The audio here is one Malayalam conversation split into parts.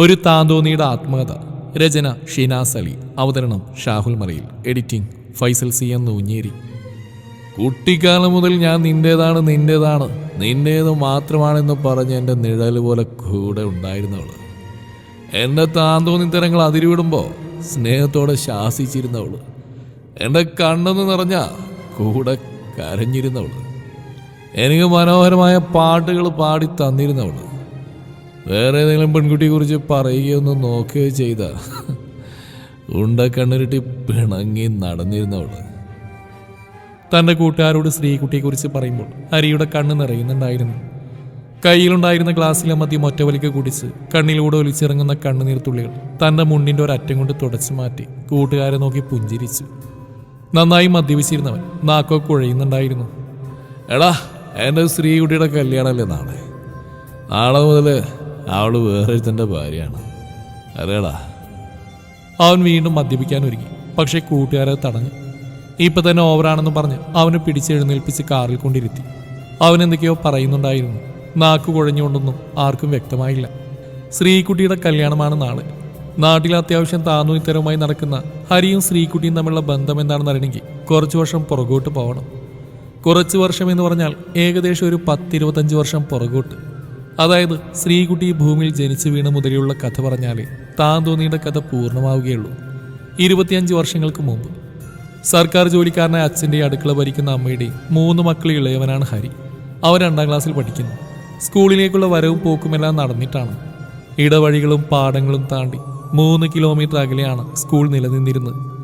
ഒരു താന്തോന്നിയുടെ ആത്മകഥ. രചന ഷിനാസ് അലി അവതരണം ഷാഹുൽ മലയിൽ എഡിറ്റിംഗ് ഫൈസൽ സി എന്ന് നൂഞ്ഞേരി. കുട്ടിക്കാലം മുതൽ ഞാൻ നിന്റേതാണ് നിന്റേതാണ്. നിന്റേത് മാത്രമാണെന്ന് പറഞ്ഞ് എന്റെ നിഴൽ പോലെ കൂടെ ഉണ്ടായിരുന്നവൾ. എന്റെ താന്തോന്നിത്തരങ്ങൾ അതിരുവിടുമ്പോൾ സ്നേഹത്തോടെ ശാസിച്ചിരുന്നവൾ. എന്റെ കണ്ണെന്ന് നിറഞ്ഞ കൂടെ കരഞ്ഞിരുന്നവൾ. എനിക്ക് മനോഹരമായ പാട്ടുകൾ പാടി തന്നിരുന്നവൾ. വേറെ ഏതെങ്കിലും പെൺകുട്ടിയെ കുറിച്ച് പറയുകയൊന്നും നോക്കുകയോ ചെയ്ത. ഉണ്ട കണ്ണിരുട്ടി പിണങ്ങി നടന്നിരുന്നവൾ. തന്റെ കൂട്ടുകാരോട് സ്ത്രീകുട്ടിയെക്കുറിച്ച് പറയുമ്പോൾ ഹരിയുടെ കണ്ണ് നിറയുന്നുണ്ടായിരുന്നു. കയ്യിലുണ്ടായിരുന്ന ഗ്ലാസ്സിലെ മദ്യം ഒറ്റവലിക്ക് കുടിച്ച് കണ്ണിലൂടെ ഒലിച്ചിറങ്ങുന്ന കണ്ണുനീർത്തുള്ളികൾ തന്റെ മുണ്ടിന്റെ ഒരറ്റം കൊണ്ട് തുടച്ചു മാറ്റി കൂട്ടുകാരെ നോക്കി പുഞ്ചിരിച്ചു. നന്നായി മദ്യപിച്ചിരുന്നവൻ നാക്കോ കുഴയുന്നുണ്ടായിരുന്നു. എടാ എന്റെ സ്ത്രീകുട്ടിയുടെ കല്യാണമല്ലേ നാളെ? നാളെ മുതൽ അവൾ വേറൊരുത്തന്റെ ഭാര്യയാണ്. അറിയടാ. അവൻ വീണ്ടും മദ്യപിക്കാൻ ഒരുങ്ങി. പക്ഷേ കൂട്ടുകാരെ തടഞ്ഞു. ഇപ്പൊ തന്നെ ഓവറാണെന്ന് പറഞ്ഞ് അവനെ പിടിച്ചെഴുന്നേൽപ്പിച്ച് കാറിൽ കൊണ്ടിരുത്തി. അവൻ എന്തൊക്കെയോ പറയുന്നുണ്ടായിരുന്നു. നാക്ക് കുഴഞ്ഞുകൊണ്ടൊന്നും ആർക്കും വ്യക്തമായില്ല. ശ്രീകുട്ടിയുടെ കല്യാണമാണ് നാളെ. നാട്ടിൽ അത്യാവശ്യം താന്നു ഇത്തരവുമായി നടക്കുന്ന ഹരിയും ശ്രീകുട്ടിയും തമ്മിലുള്ള ബന്ധം എന്താണെന്ന് അറിയണമെങ്കിൽ കുറച്ചു വർഷം പുറകോട്ട് പോകണം. കുറച്ച് വർഷം എന്ന് പറഞ്ഞാൽ ഏകദേശം ഒരു പത്തിരുപത്തഞ്ച് വർഷം പുറകോട്ട്. അതായത് ശ്രീകുട്ടി ഭൂമിയിൽ ജനിച്ചു വീണ മുതലെയുള്ള കഥ പറഞ്ഞാലേ താൻ തോന്നിയുടെ കഥ പൂർണമാവുകയുള്ളൂ. ഇരുപത്തിയഞ്ച് വർഷങ്ങൾക്ക് മുമ്പ്. സർക്കാർ ജോലിക്കാരനായ അച്ഛന്റെ അടുക്കള ഭരിക്കുന്ന അമ്മയുടെയും മൂന്ന് മക്കൾ ഇളയവനാണ് ഹരി. അവൻ രണ്ടാം ക്ലാസ്സിൽ പഠിക്കുന്നു. സ്കൂളിലേക്കുള്ള വരവും പോക്കുമെല്ലാം നടന്നിട്ടാണ്. ഇടവഴികളും പാടങ്ങളും താണ്ടി മൂന്ന് കിലോമീറ്റർ അകലെയാണ് സ്കൂൾ നിലനിന്നിരുന്നത്.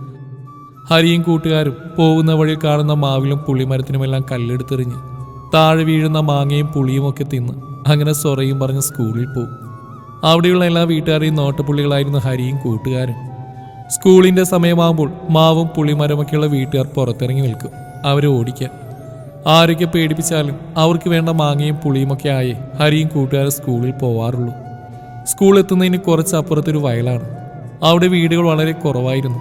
ഹരിയും കൂട്ടുകാരും പോകുന്ന വഴി കാണുന്ന മാവിലും പുളിമരത്തിനുമെല്ലാം കല്ലെടുത്തെറിഞ്ഞ് താഴെ വീഴുന്ന മാങ്ങയും പുളിയും ഒക്കെ തിന്ന് അങ്ങനെ സൊറയും പറഞ്ഞ് സ്കൂളിൽ പോകും അവിടെയുള്ള എല്ലാ വീട്ടുകാരെയും നോട്ടപ്പുള്ളികളായിരുന്നു ഹരിയും കൂട്ടുകാരൻ. സ്കൂളിന്റെ സമയമാകുമ്പോൾ മാവും പുളിമരമൊക്കെയുള്ള വീട്ടുകാർ പുറത്തിറങ്ങി നിൽക്കും. അവരെ ഓടിക്കാൻ. ആരൊക്കെ പേടിപ്പിച്ചാലും അവർക്ക് വേണ്ട മാങ്ങയും പുളിയുമൊക്കെ ആയി ഹരിയും കൂട്ടുകാരും സ്കൂളിൽ പോവാറുള്ളൂ. സ്കൂൾ എത്തുന്നതിന് കുറച്ചപ്പുറത്തൊരു വയലാണ്. അവിടെ വീടുകൾ വളരെ കുറവായിരുന്നു.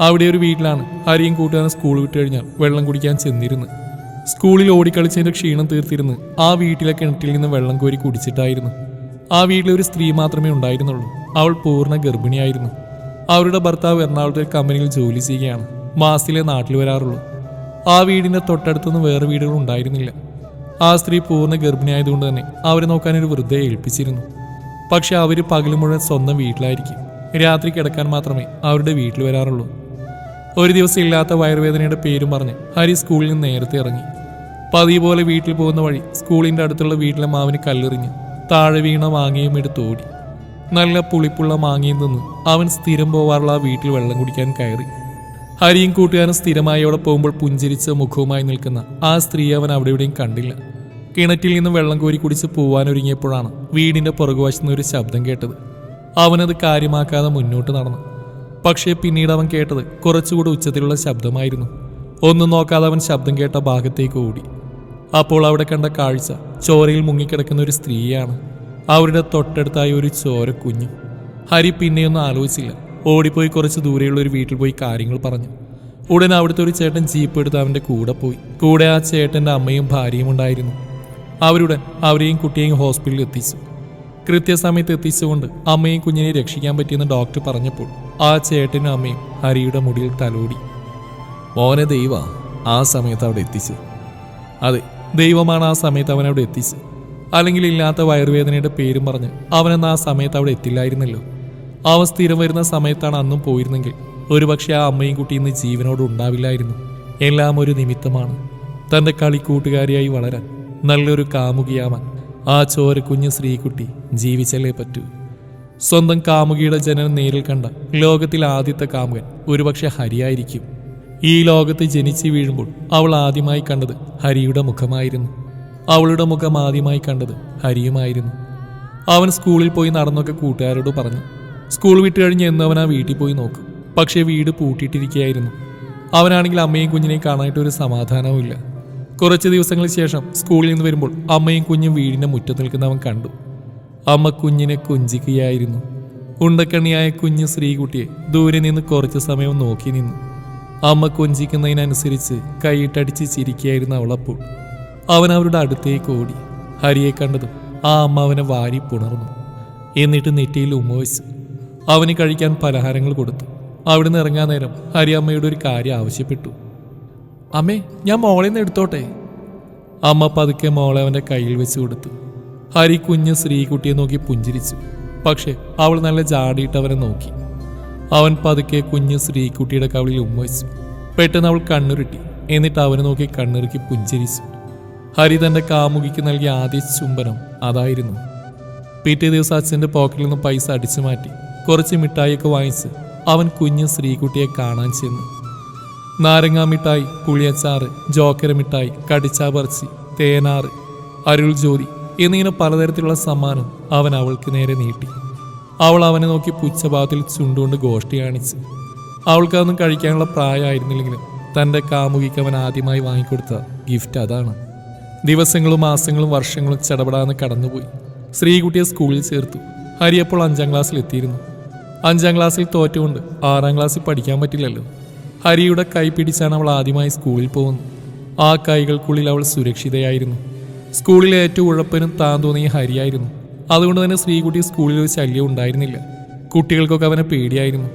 അവിടെ ഒരു വീട്ടിലാണ് ഹരിയും കൂട്ടുകാരൻ സ്കൂൾ വിട്ട് കഴിഞ്ഞാൽ വെള്ളം കുടിക്കാൻ ചെന്നിരുന്നു സ്കൂളിൽ ഓടിക്കളിച്ചതിന്റെ ക്ഷീണം തീർത്തിരുന്ന് ആ വീട്ടിലെ കിണറ്റിൽ നിന്ന് വെള്ളം കോരി കുടിച്ചിട്ടായിരുന്നു. ആ വീട്ടിലെ ഒരു സ്ത്രീ മാത്രമേ ഉണ്ടായിരുന്നുള്ളൂ. അവൾ പൂർണ ഗർഭിണിയായിരുന്നു. അവരുടെ ഭർത്താവ് എറണാകുളത്തെ കമ്പനിയിൽ ജോലി ചെയ്യുകയാണ്. മാസത്തിലെ നാട്ടിൽ വരാറുള്ളൂ. ആ വീടിന്റെ തൊട്ടടുത്തൊന്നും വേറെ വീടുകൾ ഉണ്ടായിരുന്നില്ല. ആ സ്ത്രീ പൂർണ ഗർഭിണിയായതുകൊണ്ട് തന്നെ അവരെ നോക്കാൻ ഒരു വൃദ്ധയെ ഏൽപ്പിച്ചിരുന്നു. പക്ഷെ അവർ പകൽ മുഴുവൻ സ്വന്തം വീട്ടിലായിരിക്കും. രാത്രി കിടക്കാൻ മാത്രമേ അവരുടെ വീട്ടിൽ വരാറുള്ളൂ. ഒരു ദിവസം ഇല്ലാത്ത വയറുവേദനയുടെ പേരും പറഞ്ഞ് ഹരി സ്കൂളിൽ നിന്ന് നേരത്തെ ഇറങ്ങി. പതിവ് പോലെ വീട്ടിൽ പോകുന്ന വഴി സ്കൂളിന്റെ അടുത്തുള്ള വീട്ടിലെ മാവിന് കല്ലെറിഞ്ഞ് താഴെ വീണ മാങ്ങയും എടുത്ത് ഓടി. നല്ല പുളിപ്പുള്ള മാങ്ങയും നിന്ന് അവൻ സ്ഥിരം പോവാറുള്ള ആ വീട്ടിൽ വെള്ളം കുടിക്കാൻ കയറി. ഹരിയും കൂട്ടുകാരൻ സ്ഥിരമായി അവിടെ പോകുമ്പോൾ പുഞ്ചിരിച്ച മുഖവുമായി നിൽക്കുന്ന ആ സ്ത്രീ അവൻ അവിടെ എവിടെയും കണ്ടില്ല. കിണറ്റിൽ നിന്ന് വെള്ളം കോരി കുടിച്ച് പോവാനൊരുങ്ങിയപ്പോഴാണ് വീടിന്റെ പുറകുവശത്ത് നിന്ന് ഒരു ശബ്ദം കേട്ടത്. അവനത് കാര്യമാക്കാതെ മുന്നോട്ട് നടന്നു. പക്ഷേ പിന്നീട് അവൻ കേട്ടത് കുറച്ചുകൂടി ഉച്ചത്തിലുള്ള ശബ്ദമായിരുന്നു. ഒന്നും നോക്കാതെ അവൻ ശബ്ദം കേട്ട ഭാഗത്തേക്ക് ഓടി. അപ്പോൾ അവിടെ കണ്ട കാഴ്ച ചോരയിൽ മുങ്ങിക്കിടക്കുന്ന ഒരു സ്ത്രീയാണ്. അവരുടെ തൊട്ടടുത്തായി ഒരു ചോര കുഞ്ഞു. ഹരി പിന്നെയൊന്നും ആലോചിച്ചില്ല. ഓടിപ്പോയി കുറച്ച് ദൂരെയുള്ള ഒരു വീട്ടിൽ പോയി കാര്യങ്ങൾ പറഞ്ഞു. ഉടൻ അവിടുത്തെ ഒരു ചേട്ടൻ ജീപ്പ് എടുത്ത് അവന്റെ കൂടെ പോയി. കൂടെ ആ ചേട്ടന്റെ അമ്മയും ഭാര്യയും ഉണ്ടായിരുന്നു. അവരുടെ അവരെയും കുട്ടിയെയും ഹോസ്പിറ്റലിൽ എത്തിച്ചു. കൃത്യസമയത്ത് എത്തിച്ചുകൊണ്ട് അമ്മയും കുഞ്ഞിനെ രക്ഷിക്കാൻ പറ്റിയെന്ന് ഡോക്ടർ പറഞ്ഞപ്പോൾ ആ ചേട്ടനും അമ്മയും ഹരിയുടെ മുടിയിൽ തലോടി. മോനെ ദൈവ ആ സമയത്ത് അവിടെ എത്തിച്ചു. അതെ ദൈവമാണ് ആ സമയത്ത് അവനവിടെ അവിടെ എത്തിച്ചു അല്ലെങ്കിൽ ഇല്ലാത്ത വയറുവേദനയുടെ പേരും പറഞ്ഞ് അവനെന്ന് ആ സമയത്ത് അവിടെ എത്തില്ലായിരുന്നല്ലോ. അവ സ്ഥിരം വരുന്ന സമയത്താണ് അന്നും പോയിരുന്നെങ്കിൽ. ഒരുപക്ഷെ ആ അമ്മയും കുട്ടി ഇന്ന് ജീവനോട് ഉണ്ടാവില്ലായിരുന്നു. എല്ലാം ഒരു നിമിത്തമാണ്. തന്റെ കളിക്കൂട്ടുകാരിയായി വളരാൻ നല്ലൊരു കാമുകിയാവാൻ ആ ചോര കുഞ്ഞ് ശ്രീകുട്ടി ജീവിച്ചല്ലേ പറ്റൂ. സ്വന്തം കാമുകിയുടെ ജനനം നേരിൽ കണ്ട ലോകത്തിലെ ആദ്യത്തെ കാമുകൻ ഒരുപക്ഷെ ഹരിയായിരിക്കും. ഈ ലോകത്ത് ജനിച്ചു വീഴുമ്പോൾ അവൾ ആദ്യമായി കണ്ടത് ഹരിയുടെ മുഖമായിരുന്നു. അവളുടെ മുഖം ആദ്യമായി കണ്ടത് ഹരിയുമായിരുന്നു. അവൻ സ്കൂളിൽ പോയി നടന്നൊക്കെ കൂട്ടുകാരോട് പറഞ്ഞു സ്കൂൾ വിട്ട് കഴിഞ്ഞ് എന്നവൻ ആ വീട്ടിൽ പോയി നോക്കും. പക്ഷേ വീട് പൂട്ടിയിട്ടിരിക്കുകയായിരുന്നു അവനാണെങ്കിൽ അമ്മയും കുഞ്ഞിനെയും കാണാനായിട്ട് ഒരു സമാധാനവുമില്ല. കുറച്ച് ദിവസങ്ങൾക്ക് ശേഷം സ്കൂളിൽ നിന്ന് വരുമ്പോൾ അമ്മയും കുഞ്ഞും വീടിന്റെ മുറ്റത്ത് നിൽക്കുന്നവൻ കണ്ടു. അമ്മ കുഞ്ഞിനെ കുഞ്ചിക്കുകയായിരുന്നു. ഉണ്ടക്കണ്ണിയായ കുഞ്ഞ് ശ്രീകുട്ടിയെ ദൂരെ നിന്ന് കുറച്ച് സമയം നോക്കി നിന്നു. അമ്മ കൊഞ്ചിക്കുന്നതിനനുസരിച്ച് കൈയിട്ടടിച്ച് ചിരിക്കുകയായിരുന്നു അവളപ്പോൾ അവൻ അവരുടെ അടുത്തേക്ക് ഓടി. ഹരിയെ കണ്ടതും ആ അമ്മ അവനെ വാരി പുണർന്നു. എന്നിട്ട് നെറ്റിയിൽ ഉമ്മ അവന് കഴിക്കാൻ പലഹാരങ്ങൾ കൊടുത്തു. അവിടുന്ന് ഇറങ്ങാൻ നേരം ഹരി അമ്മയുടെ ഒരു കാര്യം ആവശ്യപ്പെട്ടു. അമ്മേ ഞാൻ മോളെ നിന്ന് എടുത്തോട്ടെ? അമ്മ പതുക്കെ മോളെ അവന്റെ കയ്യിൽ വെച്ച് കൊടുത്തു. ഹരി കുഞ്ഞ് ശ്രീകുട്ടിയെ നോക്കി പുഞ്ചിരിച്ചു. പക്ഷെ അവൾ നല്ല ജാടിയിട്ട് അവനെ നോക്കി. അവൻ പതുക്കെ കുഞ്ഞ് ശ്രീകുട്ടിയുടെ കവളിൽ ഉമ്മ വെച്ചു പെട്ടെന്ന് അവൾ കണ്ണുരുട്ടി. എന്നിട്ട് അവനെ നോക്കി കണ്ണിറുക്കി പുഞ്ചിരിച്ചു. ഹരി തന്റെ കാമുകിക്ക് നൽകിയ ആദ്യ ചുംബനം അതായിരുന്നു. പിറ്റേ ദിവസം അച്ഛന്റെ പോക്കറ്റിൽ നിന്ന് പൈസ അടിച്ചു മാറ്റി കുറച്ച് മിഠായിയൊക്കെ വാങ്ങിച്ച് അവൻ കുഞ്ഞ് ശ്രീകുട്ടിയെ കാണാൻ ചെന്നു. നാരങ്ങാ മിഠായി പുളിയച്ചാറ് ജോക്കര മിഠായി കടിച്ചാ പറച്ചി തേനാറ് അരുൾ ജോലി എന്നിങ്ങനെ പലതരത്തിലുള്ള സമ്മാനം അവൻ അവൾക്ക് നേരെ നീട്ടി. അവൾ അവനെ നോക്കി പുച്ഛഭാവത്തിൽ ചുണ്ടുകൊണ്ട് ഗോഷ്ടി കാണിച്ചു. അവൾക്കതൊന്നും കഴിക്കാനുള്ള പ്രായമായിരുന്നില്ലെങ്കിലും തന്റെ കാമുകിക്ക് അവൻ ആദ്യമായി വാങ്ങിക്കൊടുത്ത ഗിഫ്റ്റ് അതാണ്. ദിവസങ്ങളും മാസങ്ങളും വർഷങ്ങളും ചടപടാന്ന് കടന്നുപോയി. ശ്രീകുട്ടിയെ സ്കൂളിൽ ചേർത്തു. ഹരി അപ്പോൾ അഞ്ചാം ക്ലാസ്സിൽ എത്തിയിരുന്നു. അഞ്ചാം ക്ലാസ്സിൽ തോറ്റുകൊണ്ട് ആറാം ക്ലാസ്സിൽ പഠിക്കാൻ പറ്റില്ലല്ലോ. ഹരിയുടെ കൈ പിടിച്ചാണ് അവൾ ആദ്യമായി സ്കൂളിൽ പോകുന്നത്. ആ കൈകൾക്കുള്ളിൽ അവൾ സുരക്ഷിതയായിരുന്നു. സ്കൂളിലെ ഏറ്റവും ഉഴപ്പനും താൻ തോന്നിയ ഹരിയായിരുന്നു. അതുകൊണ്ട് തന്നെ ശ്രീകുട്ടി സ്കൂളിൽ ഒരു ശല്യം ഉണ്ടായിരുന്നില്ല. കുട്ടികൾക്കൊക്കെ അവനെ പേടിയായിരുന്നു.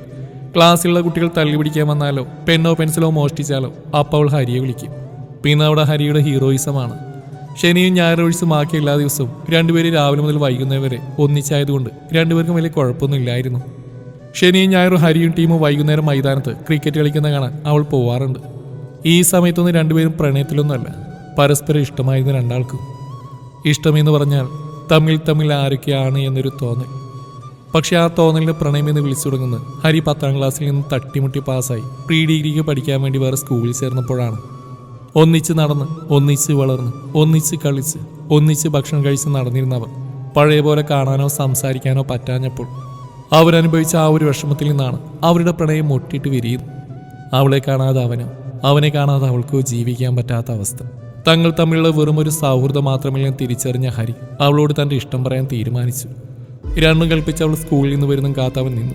ക്ലാസ്സിലുള്ള കുട്ടികൾ തള്ളി പിടിക്കാൻ വന്നാലോ പെന്നോ പെൻസിലോ മോഷ്ടിച്ചാലോ അപ്പോൾ അവൾ ഹരിയെ വിളിക്കും. പിന്നെ അവിടെ ഹരിയുടെ ഹീറോയിസമാണ്. ശനിയും ഞായറും ഒഴിച്ച് ബാക്കി എല്ലാ ദിവസവും രണ്ടുപേരും രാവിലെ മുതൽ വൈകുന്നേരം വരെ ഒന്നിച്ചായതുകൊണ്ട് രണ്ടുപേർക്കും വലിയ കുഴപ്പമൊന്നും ഇല്ലായിരുന്നു. ശനിയും ഞായറും ഹരിയും ടീമും വൈകുന്നേരം മൈതാനത്ത് ക്രിക്കറ്റ് കളിക്കുന്ന കാണാൻ അവൾ പോവാറുണ്ട്. ഈ സമയത്തൊന്നും രണ്ടുപേരും പ്രണയത്തിലൊന്നുമല്ല പരസ്പരം ഇഷ്ടമായിരുന്നു രണ്ടാൾക്കും. ഇഷ്ടമെന്ന് പറഞ്ഞാൽ തമ്മിൽ തമ്മിൽ ആരൊക്കെയാണ് എന്നൊരു തോന്നൽ. പക്ഷെ ആ തോന്നലിന് പ്രണയമെന്ന് വിളിച്ചു തുടങ്ങുന്നത് ഹരി പത്താം ക്ലാസ്സിൽ നിന്ന് തട്ടിമുട്ടി പാസ്സായി. പ്രീ ഡിഗ്രിക്ക് പഠിക്കാൻ വേണ്ടി വേറെ സ്കൂളിൽ ചേർന്നപ്പോഴാണ്. ഒന്നിച്ച് നടന്ന് ഒന്നിച്ച് വളർന്ന് ഒന്നിച്ച് കളിച്ച് ഒന്നിച്ച് ഭക്ഷണം കഴിച്ച് നടന്നിരുന്നവർ. പഴയ പോലെ കാണാനോ സംസാരിക്കാനോ പറ്റാഞ്ഞപ്പോൾ അവരനുഭവിച്ച ആ ഒരു വിഷമത്തിൽ നിന്നാണ് അവരുടെ പ്രണയം മുട്ടിയിട്ട് വിരിയുന്നത്. അവളെ കാണാതെ അവനോ അവനെ കാണാതെ അവൾക്കോ ജീവിക്കാൻ പറ്റാത്ത അവസ്ഥ. തങ്ങൾ തമ്മിലുള്ള വെറും ഒരു സൗഹൃദം മാത്രമല്ലെന്ന് തിരിച്ചറിഞ്ഞ ഹരി. അവളോട് തന്റെ ഇഷ്ടം പറയാൻ തീരുമാനിച്ചു. രണ്ടും കൽപ്പിച്ച് അവൾ സ്കൂളിൽ നിന്ന് വരുന്ന കാത്താവൻ നിന്നു.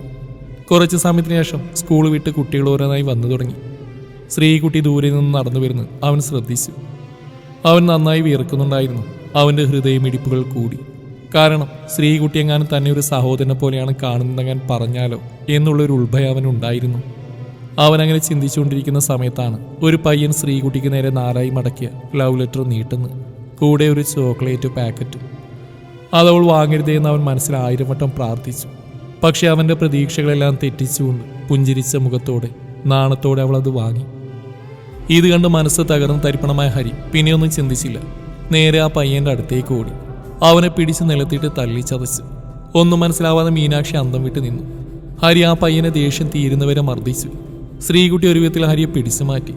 കുറച്ച് സമയത്തിന് ശേഷം സ്കൂൾ വിട്ട് കുട്ടികൾ ഓരോന്നായി വന്നു തുടങ്ങി. ശ്രീകുട്ടി ദൂരെ നിന്ന് നടന്നു വരുന്നു അവൻ ശ്രദ്ധിച്ചു. അവൻ നന്നായി വിയർക്കുന്നുണ്ടായിരുന്നു. അവന്റെ ഹൃദയമിടിപ്പുകൾ കൂടി. കാരണം ശ്രീകുട്ടി എങ്ങാനും തന്നെ ഒരു സഹോദരനെ പോലെയാണ് കാണുന്നതെങ്ങാൻ പറഞ്ഞാലോ എന്നുള്ളൊരു ഉത്ഭയം അവനുണ്ടായിരുന്നു. അവൻ അങ്ങനെ ചിന്തിച്ചുകൊണ്ടിരിക്കുന്ന സമയത്താണ് ഒരു പയ്യൻ ശ്രീകുട്ടിക്ക് നേരെ നാലായി മടക്കിയ ലവ് ലെറ്റർ നീട്ടുന്നു കൂടെ ഒരു ചോക്ലേറ്റ് പാക്കറ്റും. അതവൾ വാങ്ങരുതേ എന്ന് അവൻ മനസ്സിൽ ആയിരം വട്ടം പ്രാർത്ഥിച്ചു. പക്ഷെ അവന്റെ പ്രതീക്ഷകളെല്ലാം തെറ്റിച്ചുകൊണ്ട് പുഞ്ചിരിച്ച മുഖത്തോടെ നാണത്തോടെ അവൾ അത് വാങ്ങി. ഇത് കണ്ട് മനസ്സ് തകർന്ന് തരിപ്പണമായ ഹരി പിന്നെയൊന്നും ചിന്തിച്ചില്ല. നേരെ ആ പയ്യന്റെ അടുത്തേക്ക് ഓടി. അവനെ പിടിച്ച് നിലത്തിട്ട് തള്ളി ചതച്ച്. ഒന്നും മനസ്സിലാവാതെ മീനാക്ഷി അന്തം വിട്ട് നിന്നു. ഹരി ആ പയ്യനെ ദേഷ്യം തീരുന്നവരെ മർദ്ദിച്ചു. ശ്രീകുട്ടി ഒരു വിധത്തിൽ ഹരിയെ പിടിച്ചു മാറ്റി.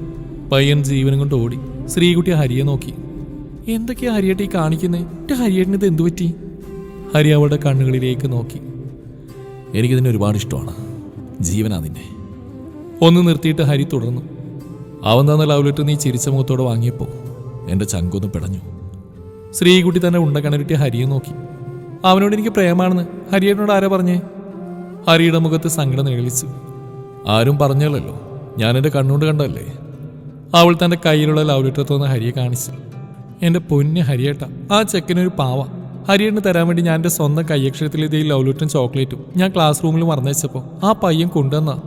പയ്യൻ ജീവനും കൊണ്ട് ഓടി ശ്രീകുട്ടി ഹരിയെ നോക്കി. എന്തൊക്കെയാ ഹരിയേട്ടി കാണിക്കുന്നത് ഹരിയേട്ടിന് ഇത് എന്തു പറ്റി? ഹരി അവളുടെ കണ്ണുകളിലേക്ക് നോക്കി. എനിക്കിതിനെ ഒരുപാട് ഇഷ്ടമാണ്. ജീവനാ നിന്നെ. ഒന്ന് നിർത്തിയിട്ട് ഹരി തുടർന്നു. അവൻ തന്ന ലവ് ലെറ്റർ നീ ചിരിച്ച മുഖത്തോടെ വാങ്ങിയപ്പോൾ എന്റെ ചങ്കൊന്ന് പിടഞ്ഞു. ശ്രീകുട്ടി തന്നെ ഉണ്ട കണരിട്ട് ഹരിയെ നോക്കി. അവനോട് എനിക്ക് പ്രേമാണെന്ന് ഹരിയേട്ടനോട് ആരാ പറഞ്ഞേ? ഹരിയുടെ മുഖത്ത് സങ്കടം നിഴലിച്ചു. ആരും പറഞ്ഞല്ലോ ഞാൻ എന്റെ കണ്ണുകൊണ്ട് കണ്ടല്ലേ അവൾ തന്റെ കയ്യിലുള്ള ലവ് ലെറ്റർ ഹരിയെ കാണിച്ചു എന്റെ പൊന്ന് ഹരിയേട്ട ആ ചെക്കനൊരു പാവ. ഹരിയേട്ടന് തരാൻ വേണ്ടി ഞാൻ എന്റെ സ്വന്തം കയ്യക്ഷരത്തിൽ ഇതേ ലവ് ലെറ്ററും ചോക്ലേറ്റും ഞാൻ ക്ലാസ് റൂമിൽ മറന്നുവെച്ചപ്പോൾ ആ പയ്യൻ കൊണ്ടുവന്നാ.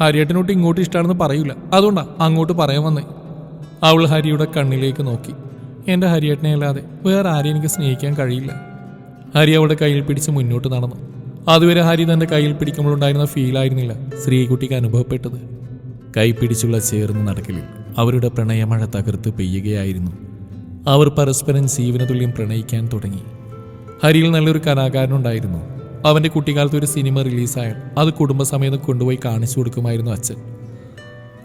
ഹരിയേട്ടനോട്ട് ഇങ്ങോട്ട് ഇഷ്ടമാണെന്ന് പറയൂല അതുകൊണ്ടാ അങ്ങോട്ട് പറയാൻ വന്നേ. അവൾ ഹരിയുടെ കണ്ണിലേക്ക് നോക്കി. എന്റെ ഹരിയേട്ടനെ അല്ലാതെ വേറെ ആരെയും എനിക്ക് സ്നേഹിക്കാൻ കഴിയില്ല. ഹരി അവളുടെ കയ്യിൽ പിടിച്ച് മുന്നോട്ട് നടന്നു. അതുവരെ ഹരി തന്റെ കയ്യിൽ ഫീൽ ആയിരുന്നില്ല. ശ്രീകുട്ടിക്ക് അനുഭവപ്പെട്ടത്. കൈ പിടിച്ചുള്ള ചേർന്ന് നടക്കലിൽ അവരുടെ പ്രണയമഴ തകർത്ത് പെയ്യുകയായിരുന്നു. അവർ പരസ്പരം ജീവന തുല്യം പ്രണയിക്കാൻ തുടങ്ങി. ഹരിയിൽ നല്ലൊരു കലാകാരനുണ്ടായിരുന്നു. അവന്റെ കുട്ടിക്കാലത്ത് ഒരു സിനിമ റിലീസായാൽ അത് കുടുംബസമേതം കൊണ്ടുപോയി കാണിച്ചു കൊടുക്കുമായിരുന്നു അച്ഛൻ.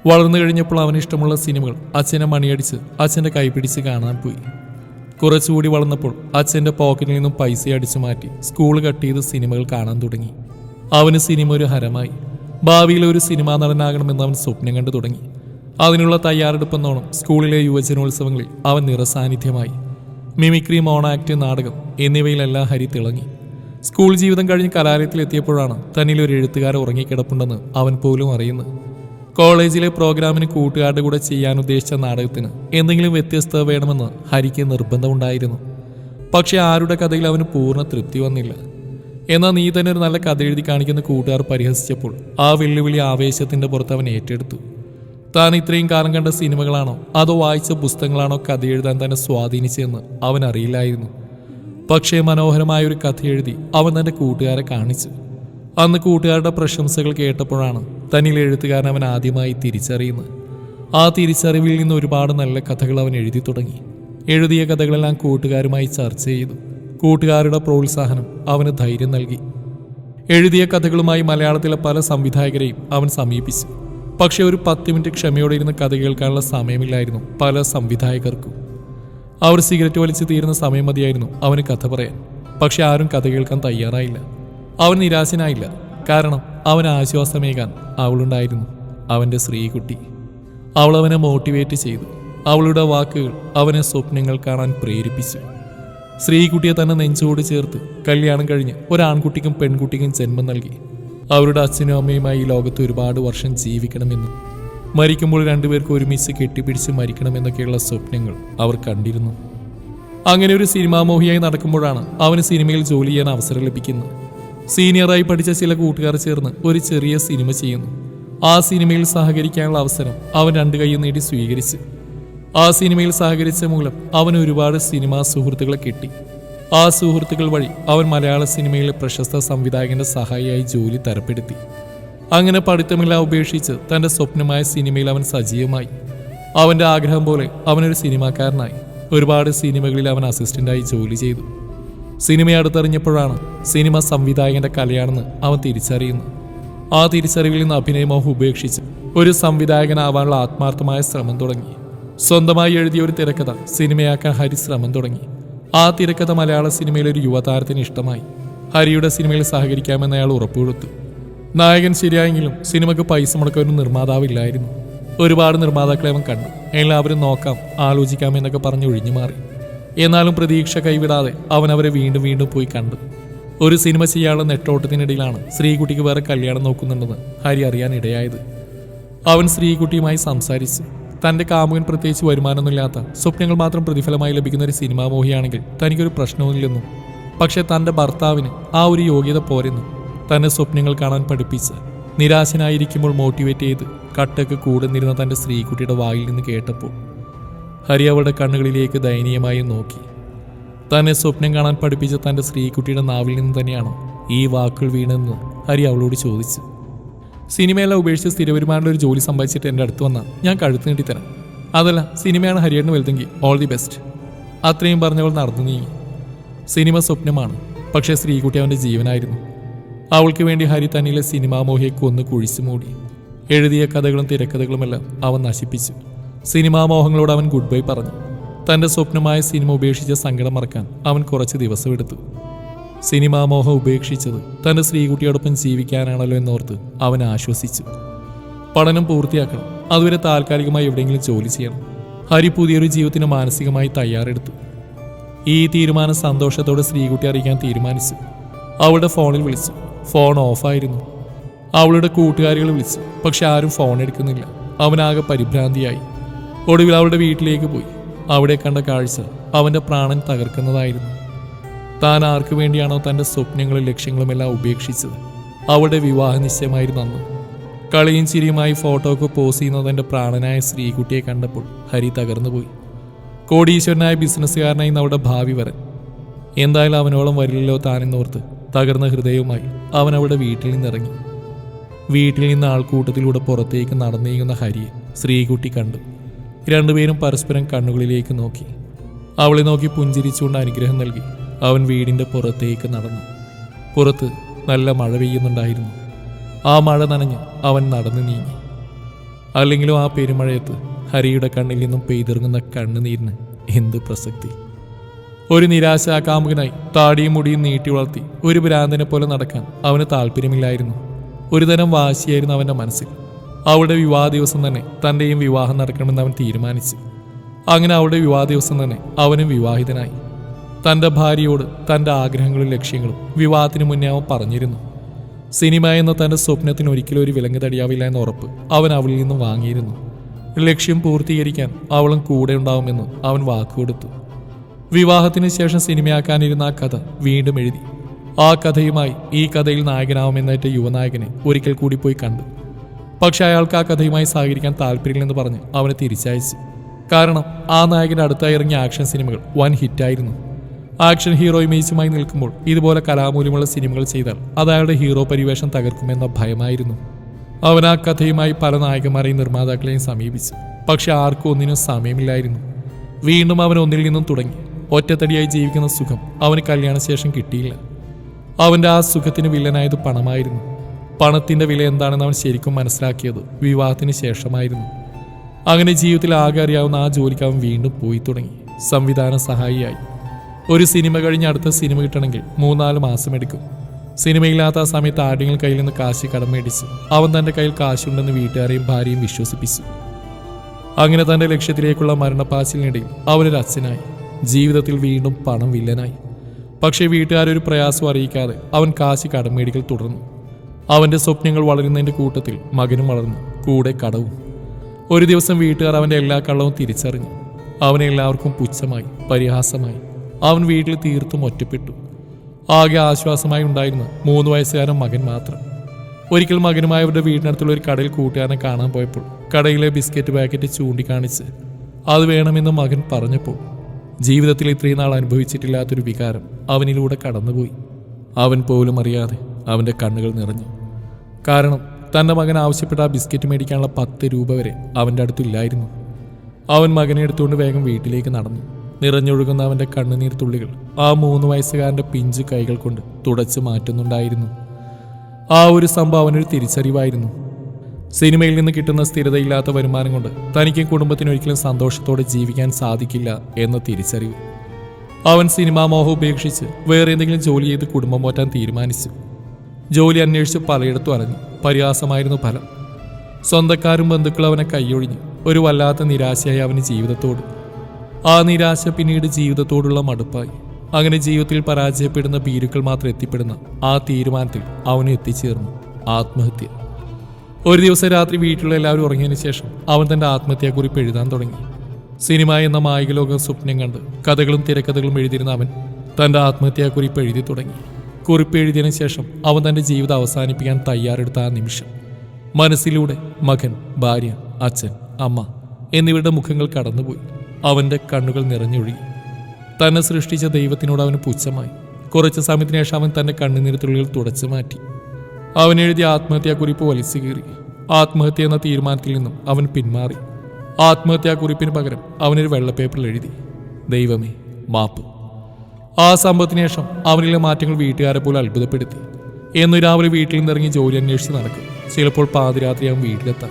വളർന്നു കഴിഞ്ഞപ്പോൾ അവന് ഇഷ്ടമുള്ള സിനിമകൾ അച്ഛനെ മണിയടിച്ച് അച്ഛന്റെ കൈപിടിച്ച് കാണാൻ പോയി. കുറച്ചുകൂടി വളർന്നപ്പോൾ അച്ഛന്റെ പോക്കറ്റിൽ നിന്നും പൈസ അടിച്ചു മാറ്റി സ്കൂൾ കട്ട് ചെയ്ത് സിനിമകൾ കാണാൻ തുടങ്ങി. അവന് സിനിമ ഒരു ഹരമായി. ഭാവിയിൽ ഒരു സിനിമാ നടനാകണമെന്ന് അവൻ സ്വപ്നം കണ്ടു തുടങ്ങി. അതിനുള്ള തയ്യാറെടുപ്പെന്നോണം സ്കൂളിലെ യുവജനോത്സവങ്ങളിൽ അവൻ നിറസാന്നിധ്യമായി. മിമിക്രി മോണാക്ട് നാടകം എന്നിവയിലെല്ലാം ഹരി തിളങ്ങി. സ്കൂൾ ജീവിതം കഴിഞ്ഞ് തന്നിൽ ഒരു എഴുത്തുകാരൻ ഉറങ്ങിക്കിടപ്പുണ്ടെന്ന് അവൻ പോലും അറിയുന്നത്. കോളേജിലെ പ്രോഗ്രാമിന് കൂട്ടുകാരുടെ കൂടെ ചെയ്യാൻ ഉദ്ദേശിച്ച നാടകത്തിന് എന്തെങ്കിലും വ്യത്യസ്തത വേണമെന്ന് ഹരിക്ക് നിർബന്ധമുണ്ടായിരുന്നു. പക്ഷെ ആരുടെ കഥയിൽ അവന് പൂർണ തൃപ്തി വന്നില്ല. എന്നാൽ നീ തന്നെ ഒരു നല്ല കഥ എഴുതി കാണിക്കുന്ന കൂട്ടുകാർ പരിഹസിച്ചപ്പോൾ ആ വെല്ലുവിളി ആവേശത്തിന്റെ പുറത്ത് അവൻ ഏറ്റെടുത്തു. താൻ ഇത്രയും കാലം കണ്ട സിനിമകളാണോ അതോ വായിച്ച പുസ്തകങ്ങളാണോ കഥ എഴുതാൻ തന്നെ സ്വാധീനിച്ചതെന്ന് അവൻ അറിയില്ലായിരുന്നു. പക്ഷേ മനോഹരമായ ഒരു കഥ എഴുതി അവൻ തന്റെ കൂട്ടുകാരെ കാണിച്ചു. അന്ന് കൂട്ടുകാരുടെ പ്രശംസകൾ കേട്ടപ്പോഴാണ് തന്നിൽ എഴുത്തുകാരൻ അവൻ ആദ്യമായി തിരിച്ചറിയുന്നത്. ആ തിരിച്ചറിവിൽ നിന്ന് ഒരുപാട് നല്ല കഥകൾ അവൻ എഴുതി തുടങ്ങി. എഴുതിയ കഥകളെല്ലാം കൂട്ടുകാരുമായി ചർച്ച ചെയ്തു. കൂട്ടുകാരുടെ പ്രോത്സാഹനം അവന് ധൈര്യം നൽകി. എഴുതിയ കഥകളുമായി മലയാളത്തിലെ പല സംവിധായകരെയും അവൻ സമീപിച്ചു. പക്ഷേ ഒരു പത്ത് മിനിറ്റ് ക്ഷമയോടെ ഇരുന്ന് കഥ കേൾക്കാനുള്ള സമയമില്ലായിരുന്നു പല സംവിധായകർക്കും. അവർ സിഗരറ്റ് വലിച്ചു തീരുന്ന സമയം മതിയായിരുന്നു അവന് കഥ പറയാൻ. പക്ഷെ ആരും കഥ കേൾക്കാൻ തയ്യാറായില്ല. അവൻ നിരാശനായില്ല. കാരണം അവൻ ആശ്വാസമേകാൻ അവളുണ്ടായിരുന്നു. അവന്റെ സ്ത്രീകുട്ടി. അവൾ അവനെ മോട്ടിവേറ്റ് ചെയ്തു. അവളുടെ വാക്കുകൾ അവനെ സ്വപ്നങ്ങൾ കാണാൻ പ്രേരിപ്പിച്ചു. സ്ത്രീകുട്ടിയെ തന്നെ നെഞ്ചോട് ചേർത്ത് കല്യാണം കഴിഞ്ഞ് ഒരാൺകുട്ടിക്കും പെൺകുട്ടിക്കും ജന്മം നൽകി. അവരുടെ അച്ഛനും അമ്മയുമായി ഈ ലോകത്ത് ഒരുപാട് വർഷം ജീവിക്കണമെന്നും മരിക്കുമ്പോൾ രണ്ടുപേർക്ക് ഒരുമിച്ച് കെട്ടിപ്പിടിച്ച് മരിക്കണമെന്നൊക്കെയുള്ള സ്വപ്നങ്ങൾ അവർ കണ്ടിരുന്നു. അങ്ങനെ ഒരു സിനിമാമോഹിയായി നടക്കുമ്പോഴാണ് അവന് സിനിമയിൽ ജോലി ചെയ്യാൻ അവസരം ലഭിക്കുന്നത്. സീനിയറായി പഠിച്ച ചില കൂട്ടുകാർ ചേർന്ന് ഒരു ചെറിയ സിനിമ ചെയ്യുന്നു. ആ സിനിമയിൽ സഹകരിക്കാനുള്ള അവസരം അവൻ രണ്ടു കൈയും നേടി സ്വീകരിച്ചു. ആ സിനിമയിൽ സഹകരിച്ച മൂലം അവൻ ഒരുപാട് സിനിമാ സുഹൃത്തുക്കളെ കിട്ടി. ആ സുഹൃത്തുക്കൾ വഴി അവൻ മലയാള സിനിമയിലെ പ്രശസ്ത സംവിധായകന്റെ സഹായിയായി ജോലി തരപ്പെടുത്തി. അങ്ങനെ പഠിത്തമെല്ലാം ഉപേക്ഷിച്ച് തന്റെ സ്വപ്നമായ സിനിമയിൽ അവൻ സജീവമായി. അവന്റെ ആഗ്രഹം പോലെ അവനൊരു സിനിമാക്കാരനായി. ഒരുപാട് സിനിമകളിൽ അവൻ അസിസ്റ്റന്റായി ജോലി ചെയ്തു. സിനിമ അടുത്തറിഞ്ഞപ്പോഴാണ് സിനിമ സംവിധായകന്റെ കലയാണെന്ന് അവൻ തിരിച്ചറിയുന്നത്. ആ തിരിച്ചറിവിൽ നിന്ന് അഭിനയമോഹം ഉപേക്ഷിച്ച് ഒരു സംവിധായകനാവാനുള്ള ആത്മാർത്ഥമായ ശ്രമം തുടങ്ങി. സ്വന്തമായി എഴുതിയ ഒരു തിരക്കഥ സിനിമയാക്കാൻ ഹരി ശ്രമം തുടങ്ങി. ആ തിരക്കഥ മലയാള സിനിമയിലെ ഒരു യുവതാരത്തിന് ഇഷ്ടമായി. ഹരിയുടെ സിനിമയിൽ സഹകരിക്കാമെന്ന് അയാൾ ഉറപ്പുകൊടുത്തു നായകൻ ശരിയായെങ്കിലും സിനിമയ്ക്ക് പൈസ മുടക്കാൻ ഒരു നിർമ്മാതാവില്ലായിരുന്നു. ഒരുപാട് നിർമ്മാതാക്കളെ അവൻ കണ്ടു. എല്ലാവരും നോക്കാം ആലോചിക്കാം എന്നൊക്കെ പറഞ്ഞ് ഒഴിഞ്ഞു മാറി എന്നാലും പ്രതീക്ഷ കൈവിടാതെ അവൻ അവരെ വീണ്ടും വീണ്ടും പോയി കണ്ടു. ഒരു സിനിമ ചെയ്യാനുള്ള നെട്ടോട്ടത്തിനിടയിലാണ് ശ്രീകുട്ടിക്ക് വേറെ കല്യാണം നോക്കുന്നുണ്ടെന്ന് ഹരി അറിയാൻ ഇടയായത് അവൻ സ്ത്രീകുട്ടിയുമായി സംസാരിച്ചു. തന്റെ കാമുകൻ പ്രത്യേകിച്ച് വരുമാനമൊന്നുമില്ലാത്ത സ്വപ്നങ്ങൾ മാത്രം പ്രതിഫലമായി ലഭിക്കുന്ന ഒരു സിനിമാ മോഹിയാണെങ്കിൽ തനിക്കൊരു പ്രശ്നവുമില്ലെന്നും പക്ഷേ തന്റെ ഭർത്താവിന് ആ ഒരു യോഗ്യത പോരെന്നും തന്നെ സ്വപ്നങ്ങൾ കാണാൻ പഠിപ്പിച്ച് നിരാശനായിരിക്കുമ്പോൾ മോട്ടിവേറ്റ് ചെയ്ത് കട്ടക്ക് കൂടുന്നിരുന്ന തന്റെ സ്ത്രീകുട്ടിയുടെ വായിൽ നിന്ന് കേട്ടപ്പോൾ ഹരി അവളുടെ കണ്ണുകളിലേക്ക് ദയനീയമായി നോക്കി. തന്നെ സ്വപ്നം കാണാൻ പഠിപ്പിച്ച തന്റെ സ്ത്രീകുട്ടിയുടെ നാവിൽ നിന്ന് തന്നെയാണ് ഈ വാക്കുകൾ വീണെന്ന് ഹരി അവളോട് ചോദിച്ചു. സിനിമയെല്ലാം ഉപേക്ഷിച്ച് സ്ഥിരവരുമാനുള്ള ഒരു ജോലി സമ്പാദിച്ചിട്ട് എന്റെ അടുത്ത് വന്നാൽ ഞാൻ കഴുത്ത് നീട്ടിത്തരാം അതല്ല സിനിമയാണ് ഹരിയേട്ടന് വലുതെങ്കിൽ ഓൾ ദി ബെസ്റ്റ്. അത്രയും പറഞ്ഞവൾ നടന്നു നീങ്ങി. സിനിമ സ്വപ്നമാണ് പക്ഷേ സ്ത്രീകുട്ടി അവന്റെ ജീവനായിരുന്നു. അവൾക്ക് വേണ്ടി ഹരി തന്നിലെ സിനിമാമോഹിയെ കൊന്ന് കുഴിച്ചു മൂടി. എഴുതിയ കഥകളും തിരക്കഥകളുമെല്ലാം അവൻ നശിപ്പിച്ചു. സിനിമാമോഹങ്ങളോട് അവൻ ഗുഡ് ബൈ പറഞ്ഞു. തന്റെ സ്വപ്നമായ സിനിമ ഉപേക്ഷിച്ച സങ്കടം മറക്കാൻ അവൻ കുറച്ച് ദിവസം എടുത്തു. ദിവസമെടുത്തു സിനിമാമോഹം ഉപേക്ഷിച്ചത് തന്റെ സ്ത്രീകുട്ടിയോടൊപ്പം ജീവിക്കാനാണല്ലോ എന്നോർത്ത് അവൻ ആശ്വസിച്ചു. പഠനം പൂർത്തിയാക്കണം. അതുവരെ താൽക്കാലികമായി എവിടെയെങ്കിലും ജോലി ചെയ്യണം. ഹരി പുതിയൊരു ജീവിതത്തിന് മാനസികമായി തയ്യാറെടുത്തു. ഈ തീരുമാനം സന്തോഷത്തോടെ സ്ത്രീകുട്ടി അറിയിക്കാൻ തീരുമാനിച്ചു. അവളുടെ ഫോണിൽ വിളിച്ചു. ഫോൺ ഓഫായിരുന്നു അവളുടെ കൂട്ടുകാരികൾ വിളിച്ചു. പക്ഷെ ആരും ഫോൺ എടുക്കുന്നില്ല. അവനാകെ പരിഭ്രാന്തിയായി. ഒടുവിൽ അവളുടെ വീട്ടിലേക്ക് പോയി. അവിടെ കണ്ട കാഴ്ച അവന്റെ പ്രാണൻ തകർക്കുന്നതായിരുന്നു. താൻ ആർക്കു വേണ്ടിയാണോ തന്റെ സ്വപ്നങ്ങളും ലക്ഷ്യങ്ങളും എല്ലാം ഉപേക്ഷിച്ചത്? അവളുടെ വിവാഹ നിശ്ചയമായിരുന്നു അന്ന് കളിയും ചിരിയുമായി ഫോട്ടോക്ക് പോസ് ചെയ്യുന്ന തന്റെ പ്രാണനായ സ്ത്രീകുട്ടിയെ കണ്ടപ്പോൾ ഹരി തകർന്നുപോയി കോടീശ്വരനായ ബിസിനസ്സുകാരനായി അവളുടെ ഭാവി വരൻ. എന്തായാലും അവനോളം വരില്ലല്ലോ താനെന്നോർത്ത് തകർന്ന ഹൃദയവുമായി അവൻ അവളുടെ വീട്ടിൽ നിന്നിറങ്ങി. വീട്ടിൽ നിന്ന് ആൾക്കൂട്ടത്തിലൂടെ പുറത്തേക്ക് നടന്നിരിക്കുന്ന ഹരിയെ ശ്രീകുട്ടി കണ്ടു. രണ്ടുപേരും പരസ്പരം കണ്ണുകളിലേക്ക് നോക്കി. അവളെ നോക്കി പുഞ്ചിരിച്ചുകൊണ്ട് അനുഗ്രഹം നൽകി. അവൻ വീടിന്റെ പുറത്തേക്ക് നടന്നു. പുറത്ത് നല്ല മഴ പെയ്യുന്നുണ്ടായിരുന്നു. ആ മഴ നനഞ്ഞ് അവൻ നടന്നു നീങ്ങി. അല്ലെങ്കിലും ആ പെരുമഴയത്ത് ഹരിയുടെ കണ്ണിൽ നിന്നും പെയ്തിറങ്ങുന്ന കണ്ണുനീരിന് എന്ത് പ്രസക്തി? ഒരു നിരാശാകാമുകനായി താടിയും മുടിയും നീട്ടി വളർത്തി ഒരു ഭ്രാന്തനെ പോലെ നടക്കാൻ അവന് താല്പര്യമില്ലായിരുന്നു. ഒരുതരം വാശിയായിരുന്നു അവന്റെ മനസ്സിൽ. അവളുടെ വിവാഹ ദിവസം തന്നെ തന്റെയും വിവാഹം നടക്കണമെന്ന് അവൻ തീരുമാനിച്ചു. അങ്ങനെ അവളുടെ വിവാഹ ദിവസം തന്നെ അവനും വിവാഹിതനായി. തന്റെ ഭാര്യയോട് തന്റെ ആഗ്രഹങ്ങളും ലക്ഷ്യങ്ങളും വിവാഹത്തിന് മുന്നേ അവൻ പറഞ്ഞിരുന്നു. സിനിമ എന്ന തന്റെ സ്വപ്നത്തിന് ഒരിക്കലും ഒരു വിലങ്ങ് തടിയാവില്ല എന്ന ഉറപ്പ് അവൻ അവളിൽ നിന്നും വാങ്ങിയിരുന്നു. ലക്ഷ്യം പൂർത്തീകരിക്കാൻ അവളും കൂടെ ഉണ്ടാവുമെന്ന് അവൻ വാക്കുകൊടുത്തു വിവാഹത്തിന് ശേഷം സിനിമയാക്കാനിരുന്ന ആ കഥ വീണ്ടും എഴുതി. ആ കഥയുമായി ഈ കഥയിൽ നായകനാവുമെന്നേറ്റ യുവനായകനെ ഒരിക്കൽ കൂടി പോയി കണ്ടു. പക്ഷെ അയാൾക്ക് ആ കഥയുമായി സഹകരിക്കാൻ താല്പര്യമില്ലെന്ന് പറഞ്ഞ് അവനെ തിരിച്ചയച്ചു. കാരണം ആ നായകന്റെ അടുത്തായി ഇറങ്ങിയ ആക്ഷൻ സിനിമകൾ വൻ ഹിറ്റായിരുന്നു. ആക്ഷൻ ഹീറോ ഇമേജുമായി നിൽക്കുമ്പോൾ ഇതുപോലെ കലാമൂല്യമുള്ള സിനിമകൾ ചെയ്താൽ അത് അയാളുടെ ഹീറോ പരിവേഷം തകർക്കുമെന്ന ഭയമായിരുന്നു. അവൻ ആ കഥയുമായി പല നായകന്മാരെയും നിർമ്മാതാക്കളെയും സമീപിച്ചു. പക്ഷെ ആർക്കും ഒന്നിനും സമയമില്ലായിരുന്നു. വീണ്ടും അവൻ ഒന്നിൽ നിന്നും തുടങ്ങി. ഒറ്റത്തടിയായി ജീവിക്കുന്ന സുഖം അവന് കല്യാണശേഷം കിട്ടിയില്ല. അവന്റെ ആ സുഖത്തിന് വില്ലനായത് പണമായിരുന്നു. പണത്തിന്റെ വില എന്താണെന്ന് അവൻ ശരിക്കും മനസ്സിലാക്കിയത് വിവാഹത്തിന് ശേഷമായിരുന്നു. അങ്ങനെ ജീവിതത്തിൽ ആകെ അറിയാവുന്ന ആ ജോലിക്ക് അവൻ വീണ്ടും പോയി തുടങ്ങി. സംവിധാന സഹായിയായി. ഒരു സിനിമ കഴിഞ്ഞ് അടുത്ത സിനിമ കിട്ടണമെങ്കിൽ മൂന്നാൽ മാസം എടുക്കും. സിനിമയില്ലാത്ത ആ സമയത്ത് ആരുടെങ്കിലും കയ്യിൽ നിന്ന് കാശ് കടം മേടിച്ച് അവൻ തന്റെ കയ്യിൽ കാശുണ്ടെന്ന് വീട്ടുകാരെയും ഭാര്യയും വിശ്വസിപ്പിച്ചു. അങ്ങനെ തന്റെ ലക്ഷ്യത്തിലേക്കുള്ള മരണപ്പാച്ചിലിനിടയിൽ അവനൊരു അച്ഛനായി. ജീവിതത്തിൽ വീണ്ടും പണം വില്ലനായി. പക്ഷേ വീട്ടുകാരൊരു പ്രയാസം അറിയിക്കാതെ അവൻ കാശ് കടം മേടിക്കൽ തുടർന്നു. അവന്റെ സ്വപ്നങ്ങൾ വളരുന്നതിന്റെ കൂട്ടത്തിൽ മകനും വളർന്നു കൂടെ കടവും. ഒരു ദിവസം വീട്ടുകാർ അവന്റെ എല്ലാ കള്ളവും തിരിച്ചറിഞ്ഞു. അവനെ എല്ലാവർക്കും പുച്ഛമായി പരിഹാസമായി. അവൻ വീട്ടിൽ തീർത്തും ഒറ്റപ്പെട്ടു. ആകെ ആശ്വാസമായി ഉണ്ടായിരുന്ന മൂന്ന് വയസ്സുകാരൻ മകൻ മാത്രം. ഒരിക്കൽ മകനുമായി അവരുടെ വീടിനടുത്തുള്ള ഒരു കടയിൽ കൂട്ടുകാരനെ കാണാൻ പോയപ്പോൾ കടയിലെ ബിസ്ക്കറ്റ് പാക്കറ്റ് ചൂണ്ടിക്കാണിച്ച് അത് വേണമെന്ന് മകൻ പറഞ്ഞപ്പോൾ ജീവിതത്തിൽ ഇത്രയും നാൾ അനുഭവിച്ചിട്ടില്ലാത്തൊരു വികാരം അവനിലൂടെ കടന്നുപോയി. അവൻ പോലും അറിയാതെ അവന്റെ കണ്ണുകൾ നിറഞ്ഞു. കാരണം തന്റെ മകൻ ആവശ്യപ്പെട്ട ആ ബിസ്ക്കറ്റ് മേടിക്കാനുള്ള പത്ത് രൂപ വരെ അവന്റെ അടുത്തില്ലായിരുന്നു അവൻ മകനെ എടുത്തുകൊണ്ട് വേഗം വീട്ടിലേക്ക് നടന്നു. നിറഞ്ഞൊഴുകുന്ന അവന്റെ കണ്ണുനീർ തുള്ളികൾ ആ മൂന്ന് വയസ്സുകാരന്റെ പിഞ്ച് കൈകൾ കൊണ്ട് തുടച്ചു മാറ്റുന്നുണ്ടായിരുന്നു. ആ ഒരു സംഭവം അവനൊരു തിരിച്ചറിവായിരുന്നു. സിനിമയിൽ നിന്ന് കിട്ടുന്ന സ്ഥിരതയില്ലാത്ത വരുമാനം കൊണ്ട് തനിക്കും കുടുംബത്തിനും ഒരിക്കലും സന്തോഷത്തോടെ ജീവിക്കാൻ സാധിക്കില്ല എന്ന തിരിച്ചറിവ്. അവൻ സിനിമാ മോഹം ഉപേക്ഷിച്ച് വേറെ എന്തെങ്കിലും ജോലി ചെയ്ത് കുടുംബം പോറ്റാൻ തീരുമാനിച്ചു. ജോലി അന്വേഷിച്ച് പലയിടത്തും അലഞ്ഞു. പരിഹാസമായിരുന്നു ഫലം. സ്വന്തക്കാരും ബന്ധുക്കളും അവനെ കൈയൊഴിഞ്ഞു. ഒരു വല്ലാത്ത നിരാശയായി അവന് ജീവിതത്തോട്. ആ നിരാശ പിന്നീട് ജീവിതത്തോടുള്ള മടുപ്പായി. അങ്ങനെ ജീവിതത്തിൽ പരാജയപ്പെടുന്ന ഭീരുക്കൾ മാത്രം എത്തിപ്പെടുന്ന ആ തീരുമാനത്തിൽ അവന് എത്തിച്ചേർന്നു ആത്മഹത്യ. ഒരു ദിവസം രാത്രി വീട്ടിലുള്ള എല്ലാവരും ഉറങ്ങിയതിനു ശേഷം അവൻ തന്റെ ആത്മഹത്യയെക്കുറിപ്പ് എഴുതാൻ തുടങ്ങി. സിനിമ എന്ന മായിക ലോക സ്വപ്നം കണ്ട് കഥകളും തിരക്കഥകളും എഴുതിയിരുന്ന അവൻ തന്റെ ആത്മഹത്യയെക്കുറിപ്പ് എഴുതി തുടങ്ങി. കുറിപ്പ് എഴുതിയതിനു ശേഷം അവൻ തന്റെ ജീവിതം അവസാനിപ്പിക്കാൻ തയ്യാറെടുത്ത ആ നിമിഷം. മനസ്സിലൂടെ മകൻ ഭാര്യ അച്ഛൻ അമ്മ എന്നിവരുടെ മുഖങ്ങൾ കടന്നുപോയി. അവന്റെ കണ്ണുകൾ നിറഞ്ഞൊഴുകി. തന്നെ സൃഷ്ടിച്ച ദൈവത്തിനോട് അവന് പുച്ഛമായി. കുറച്ച് സമയത്തിന് ശേഷം അവൻ തന്റെ കണ്ണുനീരത്തുള്ളിൽ തുടച്ചു മാറ്റി. അവൻ ആത്മഹത്യാക്കുറിപ്പ് വലിച്ചു കീറി. ആത്മഹത്യ എന്ന തീരുമാനത്തിൽ നിന്നും അവൻ പിന്മാറി. ആത്മഹത്യാക്കുറിപ്പിന് പകരം അവനൊരു വെള്ളപ്പേപ്പറിൽ എഴുതി. ദൈവമേ മാപ്പ്. ആ സംഭവത്തിന് ശേഷം അവനിലെ മാറ്റങ്ങൾ വീട്ടുകാരെ പോലെ അത്ഭുതപ്പെടുത്തി. എന്ന് രാവിലെ വീട്ടിൽ നിന്നിറങ്ങി ജോലി അന്വേഷിച്ച് നടക്കും. ചിലപ്പോൾ പാതിരാത്രി അവൻ വീട്ടിലെത്താം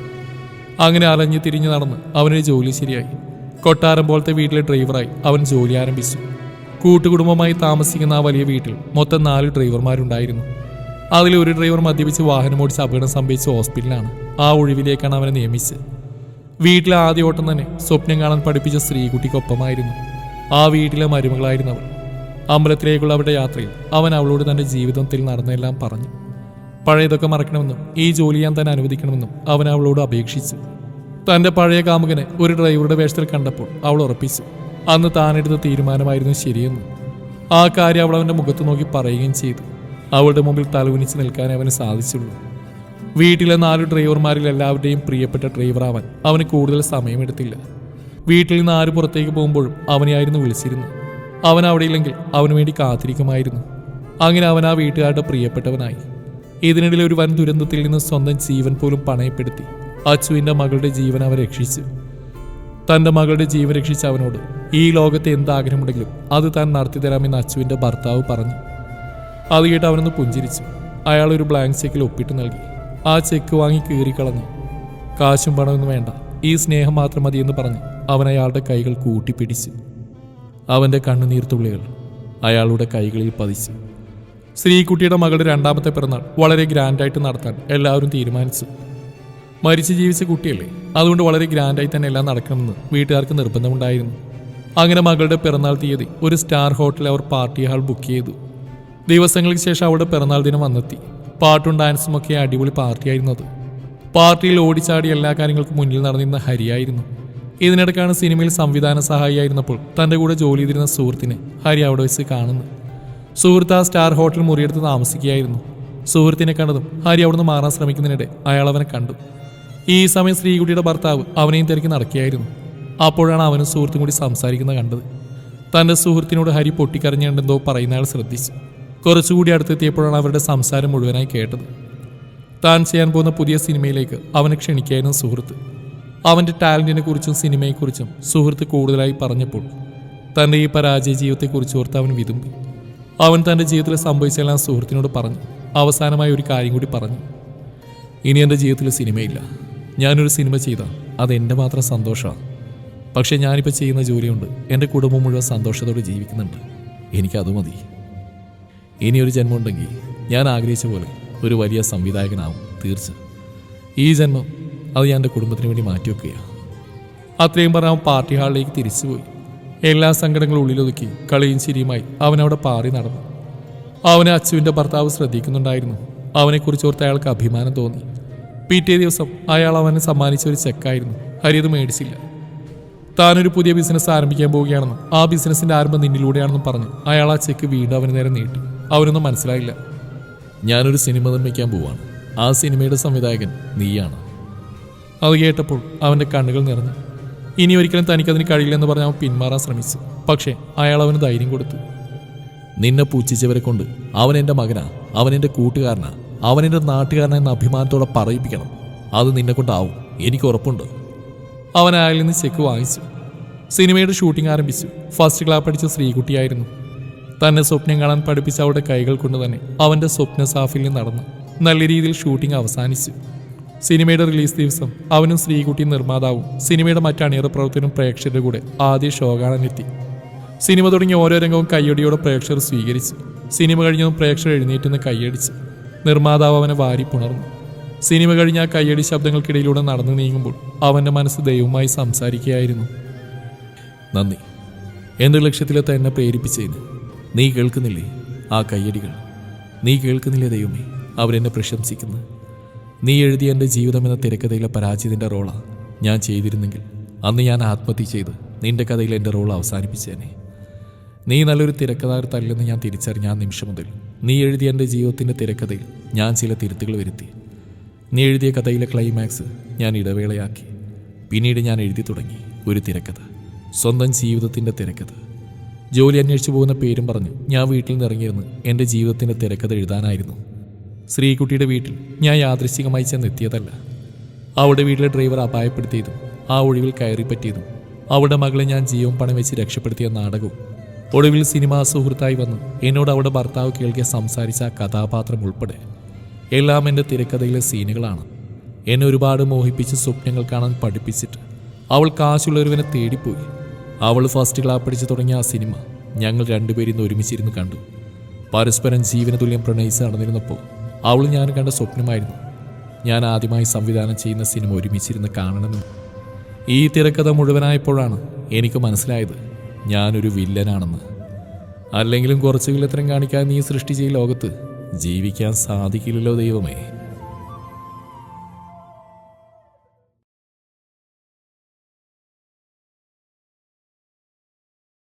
അങ്ങനെ അലഞ്ഞു തിരിഞ്ഞു നടന്ന് അവനൊരു ജോലി ശരിയായി. കൊട്ടാരം പോലത്തെ വീട്ടിലെ ഡ്രൈവറായി അവൻ ജോലി ആരംഭിച്ചു. കൂട്ടുകുടുംബമായി താമസിക്കുന്ന ആ വലിയ വീട്ടിൽ മൊത്തം നാല് ഡ്രൈവർമാരുണ്ടായിരുന്നു. അതിൽ ഒരു ഡ്രൈവർ മദ്യപിച്ച് വാഹനമോടിച്ച് അപകടം സംഭവിച്ച ഹോസ്പിറ്റലാണ് ആ ഒഴിവിലേക്കാണ് അവനെ നിയമിച്ചത്. വീട്ടിലെ ആദ്യ ഓട്ടം തന്നെ സ്വപ്നം കാണാൻ പഠിപ്പിച്ച സ്ത്രീകുട്ടിക്കൊപ്പമായിരുന്നു ആ വീട്ടിലെ മരുമകളായിരുന്നു അമ്പലത്തിലേക്കുള്ള അവരുടെ യാത്രയിൽ അവൻ അവളോട് തന്റെ ജീവിതത്തിൽ നടന്നെല്ലാം പറഞ്ഞു. പഴയതൊക്കെ മറക്കണമെന്നും ഈ ജോലി ഞാൻ തന്നെ അനുവദിക്കണമെന്നും അവൻ അവളോട് അപേക്ഷിച്ചു. തന്റെ പഴയ കാമുകനെ ഒരു ഡ്രൈവറുടെ വേഷത്തിൽ കണ്ടപ്പോൾ അവൾ ഉറപ്പിച്ചു. അന്ന് താനെടുത്ത തീരുമാനമായിരുന്നു ശരിയെന്ന്. ആ കാര്യം അവൾ അവന്റെ മുഖത്ത് നോക്കി പറയുകയും ചെയ്തു. അവളുടെ മുമ്പിൽ തലകുനിച്ച് നിൽക്കാൻ അവന് സാധിച്ചുള്ളൂ. വീട്ടിലെ നാല് ഡ്രൈവർമാരിൽ എല്ലാവരുടെയും പ്രിയപ്പെട്ട ഡ്രൈവറാവാൻ അവന് കൂടുതൽ സമയമെടുത്തില്ല. വീട്ടിൽ നിന്ന് ആര് പുറത്തേക്ക് പോകുമ്പോഴും അവനെയായിരുന്നു വിളിച്ചിരുന്നത്. അവൻ അവിടെയില്ലെങ്കിൽ അവന് വേണ്ടി കാത്തിരിക്കുമായിരുന്നു. അങ്ങനെ അവൻ ആ വീട്ടുകാരുടെ പ്രിയപ്പെട്ടവനായി. ഇതിനിടയിൽ ഒരു വൻ ദുരന്തത്തിൽ നിന്ന് സ്വന്തം ജീവൻ പോലും പണയപ്പെടുത്തി. അച്ചുവിന്റെ മകളുടെ ജീവൻ അവൻ രക്ഷിച്ചു. തന്റെ മകളുടെ ജീവൻ രക്ഷിച്ച അവനോട് ഈ ലോകത്തെ എന്ത് ആഗ്രഹമുണ്ടെങ്കിലും അത് താൻ നടത്തി തരാമെന്ന് അച്ചുവിന്റെ ഭർത്താവ് പറഞ്ഞു. അത് കേട്ട് അവനൊന്ന് പുഞ്ചിരിച്ചു. അയാൾ ഒരു ബ്ലാങ്ക് ചെക്കിൽ ഒപ്പിട്ട് നൽകി. ആ ചെക്ക് വാങ്ങി കീറിക്കളഞ്ഞു കാശും പണമൊന്നും വേണ്ട. ഈ സ്നേഹം മാത്രം മതിയെന്ന് പറഞ്ഞ് അവൻ അയാളുടെ കൈകൾ കൂട്ടിപ്പിടിച്ചു. അവന്റെ കണ്ണുനീർത്തുള്ളികൾ അയാളുടെ കൈകളിൽ പതിച്ചു. ശ്രീകുട്ടിയുടെ മകളുടെ രണ്ടാമത്തെ പിറന്നാൾ വളരെ ഗ്രാൻഡായിട്ട് നടത്താൻ എല്ലാവരും തീരുമാനിച്ചു. മരിച്ചു ജീവിച്ച കുട്ടിയല്ലേ? അതുകൊണ്ട് വളരെ ഗ്രാൻഡായി തന്നെ എല്ലാം നടക്കണമെന്ന് വീട്ടുകാർക്ക് നിർബന്ധമുണ്ടായിരുന്നു. അങ്ങനെ മകളുടെ പിറന്നാൾ തീയതി ഒരു സ്റ്റാർ ഹോട്ടലിൽ അവർ പാർട്ടി ഹാൾ ബുക്ക് ചെയ്തു. ദിവസങ്ങൾക്ക് ശേഷം അവളുടെ പിറന്നാൾ ദിനം വന്നെത്തി. പാട്ടും ഡാൻസും ഒക്കെ അടിപൊളി പാർട്ടിയായിരുന്നു അത് പാർട്ടിയിൽ ഓടിച്ചാടി എല്ലാ കാര്യങ്ങൾക്കും മുന്നിൽ നടന്നിരുന്ന ഹരിയായിരുന്നു. ഇതിനിടയ്ക്കാണ് സിനിമയിൽ സംവിധാന സഹായിയായിരുന്നപ്പോൾ തന്റെ കൂടെ ജോലി ചെയ്തിരുന്ന സുഹൃത്തിനെ ഹരി അവിടെ വെച്ച് കാണുന്നത്. സുഹൃത്ത് ആ സ്റ്റാർ ഹോട്ടൽ മുറിയെടുത്ത് താമസിക്കുകയായിരുന്നു. സുഹൃത്തിനെ കണ്ടതും ഹരി അവിടുന്ന് മാറാൻ ശ്രമിക്കുന്നതിനിടെ അയാൾ അവനെ കണ്ടു. ഈ സമയം ശ്രീകുട്ടിയുടെ ഭർത്താവ് അവനെയും തിരക്കി നടക്കുകയായിരുന്നു. അപ്പോഴാണ് അവനും സുഹൃത്തും കൂടി സംസാരിക്കുന്നത് കണ്ടത്. തന്റെ സുഹൃത്തിനോട് ഹരി പൊട്ടിക്കരഞ്ഞുണ്ടെന്തോ പറയുന്നയാൾ ശ്രദ്ധിച്ചു. കുറച്ചുകൂടി അടുത്തെത്തിയപ്പോഴാണ് അവരുടെ സംസാരം മുഴുവനായി കേട്ടത്. താൻ ചെയ്യാൻ പോകുന്ന പുതിയ സിനിമയിലേക്ക് അവനെ ക്ഷണിക്കായിരുന്നു സുഹൃത്ത്. അവന്റെ ടാലന്റിനെ കുറിച്ചും സിനിമയെക്കുറിച്ചും സുഹൃത്ത് കൂടുതലായി പറഞ്ഞപ്പോൾ തന്റെ ഈ പരാജയ ജീവിതത്തെക്കുറിച്ച് ഓർത്ത് അവൻ വിതുമ്പി. അവൻ തന്റെ ജീവിതത്തിൽ സംഭവിച്ചെല്ലാം സുഹൃത്തിനോട് പറഞ്ഞു. അവസാനമായി ഒരു കാര്യം കൂടി പറഞ്ഞു. ഇനി എന്റെ ജീവിതത്തിൽ സിനിമയില്ല. ഞാനൊരു സിനിമ ചെയ്താൽ അത് എന്റെ മാത്രം സന്തോഷമാണ്. പക്ഷേ ഞാനിപ്പോൾ ചെയ്യുന്ന ജോലിയുണ്ട്. എന്റെ കുടുംബം മുഴുവൻ സന്തോഷത്തോടെ ജീവിക്കുന്നുണ്ട്. എനിക്കത് മതി. ഇനിയൊരു ജന്മമുണ്ടെങ്കിൽ ഞാൻ ആഗ്രഹിച്ച പോലെ ഒരു വലിയ സംവിധായകനാവും. തീർച്ച ഈ ജന്മം അത് ഞാൻ എന്റെ കുടുംബത്തിന് വേണ്ടി മാറ്റിവെക്കുകയാണ് അത്രയും പറഞ്ഞ് അവൻ പാർട്ടി ഹാളിലേക്ക് തിരിച്ചുപോയി. എല്ലാ സങ്കടങ്ങളും ഉള്ളിലൊതുക്കി കളിയും ചിരിയുമായി അവൻ അവിടെ പാറി നടന്നു. അവനെ അച്ചുവിന്റെ ഭർത്താവ് ശ്രദ്ധിക്കുന്നുണ്ടായിരുന്നു. അവനെക്കുറിച്ച് ഓർത്ത് അയാൾക്ക് അഭിമാനം തോന്നി. പിറ്റേ ദിവസം അയാൾ അവനെ സമ്മാനിച്ച ഒരു ചെക്കായിരുന്നു. ഹരി അത് മേടിച്ചില്ല. താനൊരു പുതിയ ബിസിനസ് ആരംഭിക്കാൻ പോവുകയാണെന്നും ആ ബിസിനസ്സിന്റെ ആരംഭം നിന്നിലൂടെയാണെന്നും പറഞ്ഞ് അയാൾ ആ ചെക്ക് വീണ്ടും അവന് നേരെ നീട്ടി. അവനൊന്നും മനസ്സിലായില്ല. ഞാനൊരു സിനിമ നിർമ്മിക്കാൻ പോവാണ്. ആ സിനിമയുടെ സംവിധായകൻ നീയാണ്. അത് കേട്ടപ്പോൾ അവന്റെ കണ്ണുകൾ നിറഞ്ഞു. ഇനി ഒരിക്കലും തനിക്കതിന് കഴിയില്ലെന്ന് പറഞ്ഞ് അവൻ പിന്മാറാൻ ശ്രമിച്ചു. പക്ഷേ അയാൾ അവന് ധൈര്യം കൊടുത്തു. നിന്നെ പൂച്ഛിച്ചവരെ കൊണ്ട് അവൻ എന്റെ മകനാ അവൻ എന്റെ കൂട്ടുകാരനാ അവൻ എന്റെ നാട്ടുകാരനാ എന്ന അഭിമാനത്തോടെ പറയിപ്പിക്കണം. അത് നിന്നെ കൊണ്ടാവും എനിക്ക് ഉറപ്പുണ്ട്. അവൻ അയാളിൽ നിന്ന് ചെക്ക് വാങ്ങിച്ചു. സിനിമയുടെ ഷൂട്ടിംഗ് ആരംഭിച്ചു. ഫസ്റ്റ് ക്ലാസ് പഠിച്ച ശ്രീകുട്ടിയായിരുന്നു. തന്നെ സ്വപ്നം കാണാൻ പഠിപ്പിച്ച അവളുടെ കൈകൾ കൊണ്ട് തന്നെ അവന്റെ സ്വപ്ന സാഫല്യം നടന്നു. നല്ല രീതിയിൽ ഷൂട്ടിംഗ് അവസാനിച്ചു. സിനിമയുടെ റിലീസ് ദിവസം അവനും ശ്രീകുട്ടിയും നിർമ്മാതാവും സിനിമയുടെ മറ്റണിയറ പ്രവർത്തനം പ്രേക്ഷകരുടെ കൂടെ ആദ്യ ഷോ കാണാനെത്തി സിനിമ തുടങ്ങിയ ഓരോ രംഗവും കയ്യടിയോടെ പ്രേക്ഷകർ സ്വീകരിച്ചു. സിനിമ കഴിഞ്ഞതും പ്രേക്ഷകർ എഴുന്നേറ്റ് കൈയടിച്ചു നിർമ്മാതാവ് അവനെ വാരി പുണർന്നു. സിനിമ കഴിഞ്ഞ ആ കയ്യടി ശബ്ദങ്ങൾക്കിടയിലൂടെ നടന്നു നീങ്ങുമ്പോൾ അവന്റെ മനസ്സ് ദൈവമായി സംസാരിക്കുകയായിരുന്നു. നന്ദി. എന്റെ ലക്ഷ്യത്തിലെത്ത എന്നെ പ്രേരിപ്പിച്ചതിന് നീ കേൾക്കുന്നില്ലേ ആ കയ്യടികൾ? നീ കേൾക്കുന്നില്ലേ ദൈവമേ? അവരെന്നെ പ്രശംസിക്കുന്നു. നീ എഴുതിയ എന്റെ ജീവിതം എന്ന തിരക്കഥയിലെ പരാജയത്തിന്റെ റോളാണ് ഞാൻ ചെയ്തിരുന്നെങ്കിൽ അന്ന് ഞാൻ ആത്മഹത്യ ചെയ്ത് നിന്റെ കഥയിൽ എന്റെ റോൾ അവസാനിപ്പിച്ചേനെ. നീ നല്ലൊരു തിരക്കഥാകൃത്തല്ലെന്ന് ഞാൻ തിരിച്ചറിഞ്ഞ ആ നിമിഷം മുതൽ നീ എഴുതിയ എന്റെ ജീവിതത്തിന്റെ തിരക്കഥയിൽ ഞാൻ ചില തിരുത്തുകൾ വരുത്തി. നീ എഴുതിയ കഥയിലെ ക്ലൈമാക്സ് ഞാൻ ഇടവേളയാക്കി. പിന്നീട് ഞാൻ എഴുതി തുടങ്ങി ഒരു തിരക്കഥ സ്വന്തം ജീവിതത്തിന്റെ തിരക്കഥ. ജോലി അന്വേഷിച്ചു പോകുന്ന പേരും പറഞ്ഞു ഞാൻ വീട്ടിൽ നിന്ന് ഇറങ്ങിയിരുന്ന് എന്റെ ജീവിതത്തിന്റെ തിരക്കഥ എഴുതാനായിരുന്നു. ശ്രീകുട്ടിയുടെ വീട്ടിൽ ഞാൻ യാദൃശ്ചികമായി ചെന്നെത്തിയതല്ല. അവളുടെ വീട്ടിലെ ഡ്രൈവർ അപായപ്പെടുത്തിയതും ആ ഒഴിവിൽ കയറിപ്പറ്റിയതും അവളുടെ മകളെ ഞാൻ ജീവൻ പണം വെച്ച് രക്ഷപ്പെടുത്തിയ നാടകവും. ഒടുവിൽ സിനിമാ സുഹൃത്തായി വന്ന് എന്നോട് അവളുടെ ഭർത്താവ് കേൾക്കെ സംസാരിച്ച കഥാപാത്രം ഉൾപ്പെടെ എല്ലാം എന്റെ തിരക്കഥയിലെ സീനുകളാണ്. എന്നെ ഒരുപാട് മോഹിപ്പിച്ച് സ്വപ്നങ്ങൾ കാണാൻ പഠിപ്പിച്ചിട്ട് അവൾ കാശുള്ളൊരുവനെ തേടിപ്പോയി. അവൾ ഫസ്റ്റ് ക്ലാസ് പഠിച്ചു തുടങ്ങിയ ആ സിനിമ ഞങ്ങൾ രണ്ടുപേരും ഒരുമിച്ചിരുന്ന് കണ്ടു. പരസ്പരം ജീവന തുല്യം പ്രണയിച്ച് നടന്നിരുന്നപ്പോൾ അവൾ ഞാൻ കണ്ട സ്വപ്നമായിരുന്നു. ഞാൻ ആദ്യമായി സംവിധാനം ചെയ്യുന്ന സിനിമ ഒരുമിച്ചിരുന്ന് കാണണമെന്ന്. ഈ തിരക്കഥ മുഴുവനായപ്പോഴാണ് എനിക്ക് മനസ്സിലായത് ഞാനൊരു വില്ലനാണെന്ന്. അല്ലെങ്കിലും കുറച്ച് വില്ലത്തരം കാണിക്കാൻ നീ സൃഷ്ടിച്ച ഈ ലോകത്ത് ജീവിക്കാൻ സാധിക്കില്ലല്ലോ ദൈവമേ.